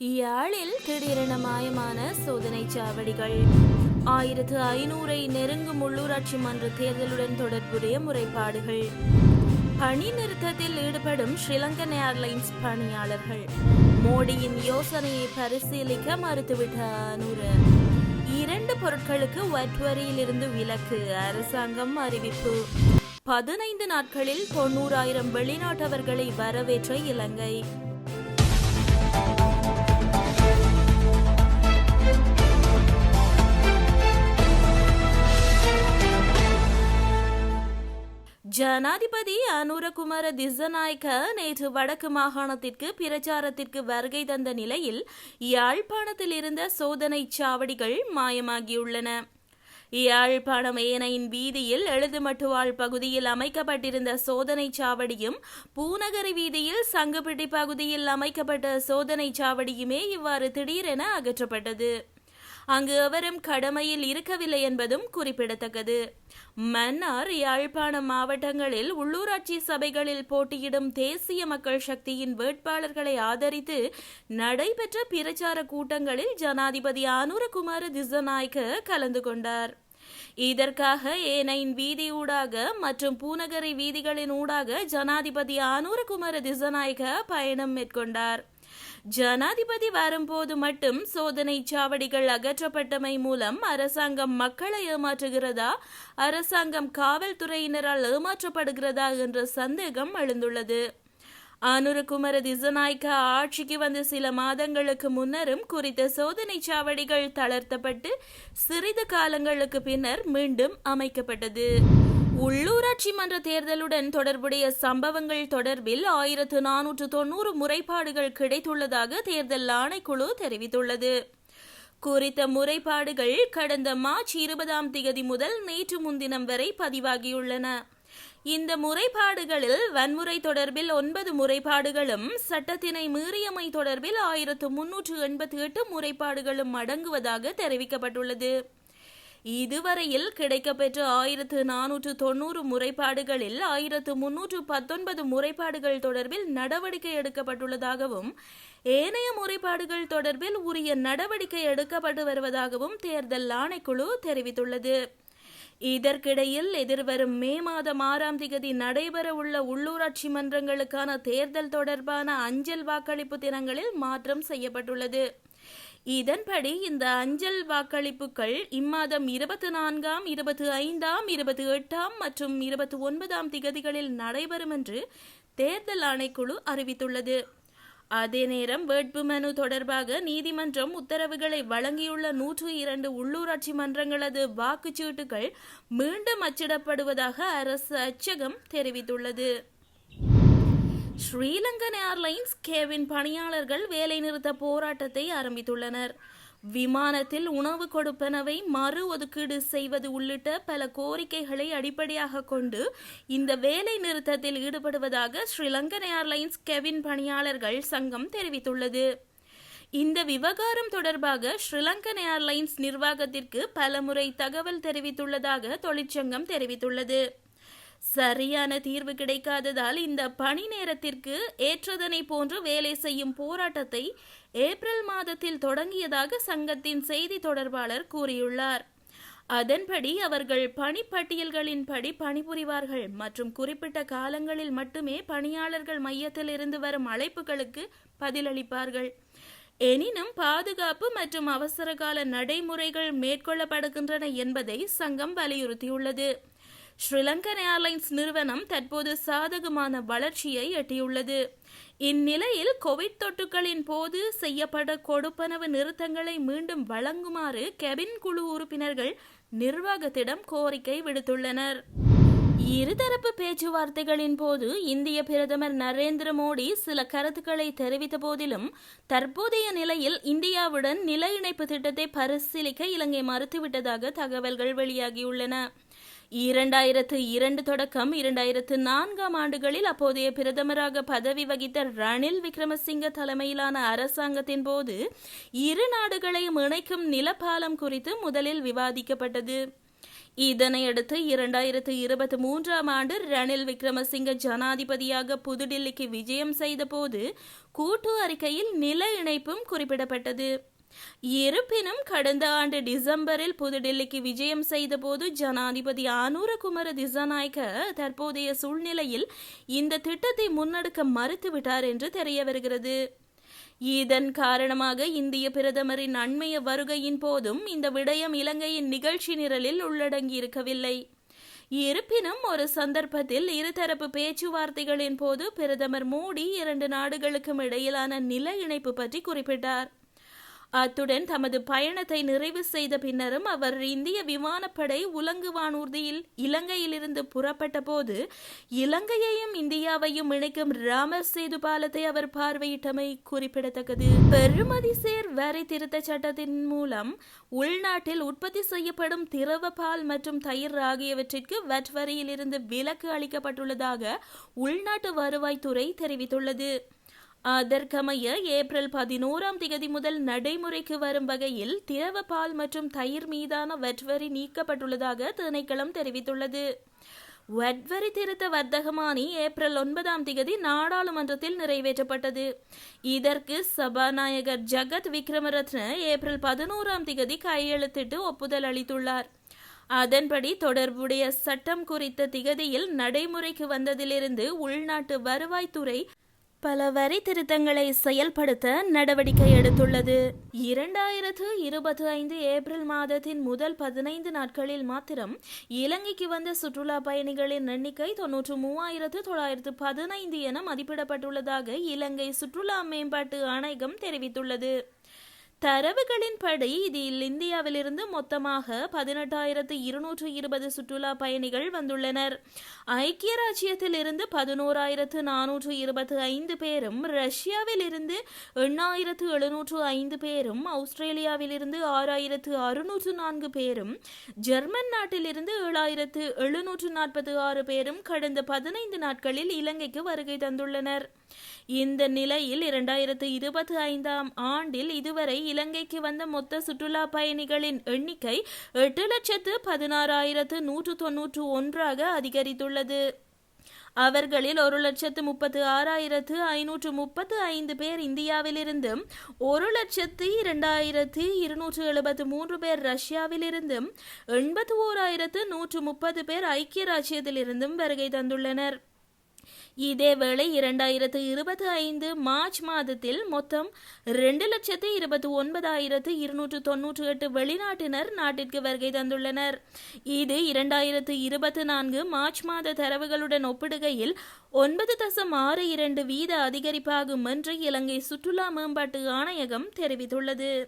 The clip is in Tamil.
யாழில் திடீரென மாயமான சோதனை சாவடிகள் ஆயிரத்து ஐநூறை நெருங்கும் உள்ளூராட்சி மன்ற தேர்தலுடன் தொடர்புடைய முறைப்பாடுகள் பணி நிறுத்தத்தில் ஈடுபடும் ஸ்ரீலங்கன் ஏர்லைன்ஸ் பணியாளர்கள் மோடியின் யோசனையை பரிசீலிக்க மறுத்துவிட்ட அனுர இரண்டு பொருட்களுக்கு வட்வரியிலிருந்து விலக்கு அரசாங்கம் அறிவிப்பு பதினைந்து நாட்களில் தொண்ணூறாயிரம் வெளிநாட்டவர்களை வரவேற்ற இலங்கை ஜனாதிபதி அனுரகுமார திசநாயக்க நேற்று வடக்கு மாகாணத்திற்கு பிரச்சாரத்திற்கு வருகை தந்த நிலையில் யாழ்ப்பாணத்தில் இருந்த சோதனை சாவடிகள் மாயமாகியுள்ளன. யாழ்ப்பாணம் ஏனையின் வீதியில் எழுதுமட்டுவாழ் பகுதியில் அமைக்கப்பட்டிருந்த சோதனை சாவடியும் பூநகரி வீதியில் சங்குப்பிட்டி பகுதியில் அமைக்கப்பட்ட சோதனை சாவடியுமே இவ்வாறு திடீரென அகற்றப்பட்டது. அங்கு எவரும் கடமையில் இருக்கவில்லை என்பதும் குறிப்பிடத்தக்கது. மன்னார் யாழ்ப்பாணம் மாவட்டங்களில் உள்ளூராட்சி சபைகளில் போட்டியிடும் தேசிய மக்கள் சக்தியின் வேட்பாளர்களை ஆதரித்து நடைபெற்ற பிரச்சார கூட்டங்களில் ஜனாதிபதி ஆனூரகுமார திசநாயக்க கலந்து கொண்டார். இதற்காக ஏனையின் வீதி ஊடாக மற்றும் பூநகரை வீதிகளின் ஊடாக ஜனாதிபதி ஆனூரகுமார திசநாயக பயணம் மேற்கொண்டார். ஜனாதிபதி வரும்போது மட்டும் சோதனை சாவடிகள் அகற்றப்பட்டமை மூலம் அரசாங்கம் மக்களை ஏமாற்றுகிறதா? அரசாங்கம் காவல்துறையினரால் ஏமாற்றப்படுகிறதா? என்ற சந்தேகம் எழுந்துள்ளது. குமர திசநாயக்க ஆட்சிக்கு வந்த சில மாதங்களுக்கு முன்னரும் குறித்த சோதனை சாவடிகள் தளர்த்தப்பட்டு சிறிது காலங்களுக்கு பின்னர் மீண்டும் அமைக்கப்பட்டது. உள்ளூராட்சி மன்ற தேர்தலுடன் தொடர்புடைய சம்பவங்கள் தொடர்பில் ஆயிரத்து நானூற்று தொன்னூறு முறைப்பாடுகள் கிடைத்துள்ளதாக தேர்தல் ஆணைக்குழு தெரிவித்துள்ளது. குறித்த முறைப்பாடுகள் கடந்த மார்ச் இருபதாம் தேதி முதல் நேற்று முன்தினம் வரை பதிவாகியுள்ளன. இந்த முறைப்பாடுகளில் வன்முறை தொடர்பில் ஒன்பது முறைப்பாடுகளும் சட்டத்தினை மீறியமை தொடர்பில் ஆயிரத்து முன்னூற்று எண்பத்தி எட்டு முறைப்பாடுகளும் அடங்குவதாக தெரிவிக்கப்பட்டுள்ளது. இதுவரையில் கிடைக்கப்பெற்ற ஆயிரத்து நானூற்று தொன்னூறு முறைப்பாடுகளில் ஆயிரத்து முன்னூற்று பத்தொன்பது முறைப்பாடுகள் தொடர்பில் நடவடிக்கை எடுக்கப்பட்டுள்ளதாகவும் ஏனைய முறைப்பாடுகள் தொடர்பில் உரிய நடவடிக்கை எடுக்கப்பட்டு வருவதாகவும் தேர்தல் ஆணைக்குழு தெரிவித்துள்ளது. இதற்கிடையில் எதிர்வரும் மே மாதம் ஆறாம் திகதி நடைபெறவுள்ள உள்ளூராட்சி மன்றங்களுக்கான தேர்தல் தொடர்பான அஞ்சல் வாக்களிப்பு தினங்களில் மாற்றம் செய்யப்பட்டுள்ளது. இதன்படி இந்த அஞ்சல் வாக்களிப்புகள் இம்மாதம் இருபத்தி நான்காம் இருபத்தி ஐந்தாம் இருபத்தி எட்டாம் மற்றும் இருபத்தி ஒன்பதாம் திகதிகளில் நடைபெறும் என்று தேர்தல் ஆணைக்குழு அறிவித்துள்ளது. அதே நேரம் வேட்புமனு தொடர்பாக நீதிமன்றம் உத்தரவுகளை வழங்கியுள்ள நூற்று இரண்டு உள்ளூராட்சி மன்றங்களது வாக்குச்சீட்டுகள் மீண்டும் அச்சிடப்படுவதாக அரசு அச்சகம் தெரிவித்துள்ளது. ஸ்ரீலங்கன் ஏர்லைன்ஸ் கேவின் பணியாளர்கள் வேலைநிறுத்த போராட்டத்தை ஆரம்பித்துள்ளனர். விமானத்தில் உணவு கொடுப்பனவை மறு ஒதுக்கீடு செய்வது உள்ளிட்ட பல கோரிக்கைகளை அடிப்படையாக கொண்டு இந்த வேலை நிறுத்தத்தில் ஈடுபடுவதாக ஸ்ரீலங்கன் ஏர்லைன்ஸ் கெவின் பணியாளர்கள் சங்கம் தெரிவித்துள்ளது. இந்த விவகாரம் தொடர்பாக ஸ்ரீலங்கன் ஏர்லைன்ஸ் நிர்வாகத்திற்கு பலமுறை தகவல் தெரிவித்துள்ளதாக தொழிற்சங்கம் தெரிவித்துள்ளது. சரியான தீர்வு கிடைக்காததால் இந்த பணி நேரத்திற்கு ஏற்றதனை போன்று வேலை செய்யும் போராட்டத்தை ஏப்ரல் மாதத்தில் தொடங்கியதாக சங்கத்தின் செய்தி தொடர்பாளர் கூறியுள்ளார். அதன்படி அவர்கள் பணிப்பட்டியல்களின்படி பணிபுரிவார்கள் மற்றும் குறிப்பிட்ட காலங்களில் மட்டுமே பணியாளர்கள் மையத்தில் இருந்து வரும் அழைப்புகளுக்கு பதிலளிப்பார்கள். எனினும் பாதுகாப்பு மற்றும் அவசரகால நடைமுறைகள் மேற்கொள்ளப்படுகின்றன என்பதை சங்கம் வலியுறுத்தியுள்ளது. ஸ்ரீலங்கன் ஏர்லைன்ஸ் நிறுவனம் தற்போது சாதகமான வளர்ச்சியை எட்டியுள்ளது. இந்நிலையில் கோவிட் தொற்றுகளின் போது செய்யப்பட்ட கொடுப்பனவு நிறுத்தங்களை மீண்டும் வழங்குமாறு கெபின் குழு உறுப்பினர்கள் நிர்வாகத்திடம் கோரிக்கை விடுத்துள்ளனர். இருதரப்பு பேச்சுவார்த்தைகளின் போது இந்திய பிரதமர் நரேந்திர மோடி சில கருத்துக்களை தெரிவித்த போதிலும் தற்போதைய நிலையில் இந்தியாவுடன் நில இணைப்பு திட்டத்தை பரிசீலிக்க இலங்கை மறுத்துவிட்டதாக தகவல்கள் வெளியாகியுள்ளன. இரண்டாயிரத்து இரண்டு தொடக்கம் இரண்டாயிரத்து நான்காம் ஆண்டுகளில் அப்போதைய பிரதமராக பதவி வகித்த ரணில் விக்ரமசிங்க தலைமையிலான அரசாங்கத்தின் போது இரு நாடுகளையும் இணைக்கும் நிலப்பாலம் குறித்து முதலில் விவாதிக்கப்பட்டது. இதனையடுத்து இரண்டாயிரத்து இருபத்தி மூன்றாம் ஆண்டு ரணில் விக்ரமசிங்க ஜனாதிபதியாக புதுடில்லிக்கு விஜயம் செய்தபோது கூட்டு அறிக்கையில் நில இணைப்பும் குறிப்பிடப்பட்டது. இருப்பினும் கடந்த ஆண்டு டிசம்பரில் புதுடில்லிக்கு விஜயம் செய்தபோது ஜனாதிபதி ஆனூரகுமார திசாநாயக்க தற்போதைய சூழ்நிலையில் இந்த திட்டத்தை முன்னெடுக்க மறுத்துவிட்டார் என்று தெரிய வருகிறது இதன் காரணமாக இந்திய பிரதமரின் அண்மைய வருகையின் போதும் இந்த விடயம் இலங்கையின் நிகழ்ச்சி நிரலில் உள்ளடங்கியிருக்கவில்லை. இருப்பினும் ஒரு சந்தர்ப்பத்தில் இருதரப்பு பேச்சுவார்த்தைகளின் போது பிரதமர் மோடி இரண்டு நாடுகளுக்கும் இடையிலான நில இணைப்பு பற்றி குறிப்பிட்டார். அத்துடன் தமது பயணத்தை நிறைவு செய்த பின்னரும் அவர் இந்திய விமானப்படை உலங்கு வானூர்தியில் இலங்கையிலிருந்து புறப்பட்ட போது இலங்கையையும் இந்தியாவையும் இணைக்கும் ராமர் சேது பாலத்தை அவர் பார்வையிட்டமை குறிப்பிடத்தக்கது. பெறுமதி சேர் வரி திருத்த சட்டத்தின் மூலம் உள்நாட்டில் உற்பத்தி செய்யப்படும் திரவ பால் மற்றும் தயிர் ஆகியவற்றிற்கு வட் வரியிலிருந்து விலக்கு அளிக்கப்பட்டுள்ளதாக உள்நாட்டு வருவாய்த்துறை தெரிவித்துள்ளது. அதற்கமைய ஏப்ரல் பதினோராம் தேதி முதல் நடைமுறைக்கு வரும் வகையில் திரவ பால் மற்றும் தயிர் மீதான வெட்வரி நீக்கப்பட்டுள்ளதாக திணைக்களம் தெரிவித்துள்ளது. வெட்வரி திருத்த வர்த்தகமானி ஏப்ரல் ஒன்பதாம் தேதி நாடாளுமன்றத்தில் நிறைவேற்றப்பட்டது. இதற்கு சபாநாயகர் ஜகத் விக்ரமரத்ன ஏப்ரல் பதினோராம் தேதி கையெழுத்திட்டு ஒப்புதல் அளித்துள்ளார். அதன்படி தொடர்புடைய சட்டம் குறித்த திகதியில் நடைமுறைக்கு வந்ததிலிருந்து உள்நாட்டு வருவாய்த்துறை பல வரி திருத்தங்களை செயல்படுத்த நடவடிக்கை எடுத்துள்ளது. இரண்டாயிரத்து இருபத்தி ஐந்து ஏப்ரல் மாதத்தின் முதல் பதினைந்து நாட்களில் மாத்திரம் இலங்கைக்கு வந்த சுற்றுலா பயணிகளின் எண்ணிக்கை தொன்னூற்று மூவாயிரத்து தொள்ளாயிரத்து பதினைந்து என மதிப்பிடப்பட்டுள்ளதாக இலங்கை சுற்றுலா மேம்பாட்டு ஆணையம் தெரிவித்துள்ளது. தரவுகளின்படி இதில் இந்தியாவிலிருந்து மொத்தமாக பதினெட்டாயிரத்து இருநூற்று இருபது சுற்றுலா பயணிகள் வந்துள்ளனர். ஐக்கிய ராஜ்யத்தில் இருந்து பதினோராயிரத்து நானூற்று இருபத்து ஐந்து பேரும் ரஷ்யாவில் இருந்து எண்ணாயிரத்து எழுநூற்று ஐந்து பேரும் ஆஸ்திரேலியாவிலிருந்து ஆறாயிரத்து அறுநூற்று நான்கு பேரும் ஜெர்மன் நாட்டிலிருந்து ஏழாயிரத்து எழுநூற்று நாற்பத்தி ஆறு பேரும் கடந்த பதினைந்து நாட்களில் இலங்கைக்கு வருகை தந்துள்ளனர். இந்த நிலையில் இரண்டாயிரத்து இருபத்தி ஐந்தாம் ஆண்டில் இதுவரை இலங்கைக்கு வந்த மொத்த சுற்றுலா பயணிகளின் எண்ணிக்கை எட்டு லட்சத்து பதினாறாயிரத்து நூற்று தொன்னூற்று ஒன்றாக அதிகரித்துள்ளது. அவர்களில் ஒரு லட்சத்து முப்பத்து ஆறாயிரத்து ஐநூற்று முப்பத்து ஐந்து பேர் இந்தியாவிலிருந்தும் ஒரு லட்சத்து இரண்டாயிரத்து இருநூற்று எழுபத்து மூன்று பேர் ரஷ்யாவிலிருந்தும் எண்பத்து ஓராயிரத்து நூற்று முப்பது பேர் ஐக்கிய ராஜ்யத்திலிருந்தும் வருகை தந்துள்ளனர். இதேவேளை இரண்டாயிரத்து இருபத்தி ஐந்து மார்ச் மாதத்தில் மொத்தம் ரெண்டு லட்சத்து இருபத்தி ஒன்பதாயிரத்து இருநூற்று தொன்னூற்றி எட்டு வெளிநாட்டினர் நாட்டிற்கு வருகை தந்துள்ளனர். இது இரண்டாயிரத்து இருபத்தி நான்கு மார்ச் மாத தரவுகளுடன் ஒப்பிடுகையில் ஒன்பது தசம் ஆறு இரண்டு வீத அதிகரிப்பாகும் என்று இலங்கை சுற்றுலா மேம்பாட்டு ஆணையகம் தெரிவித்துள்ளது.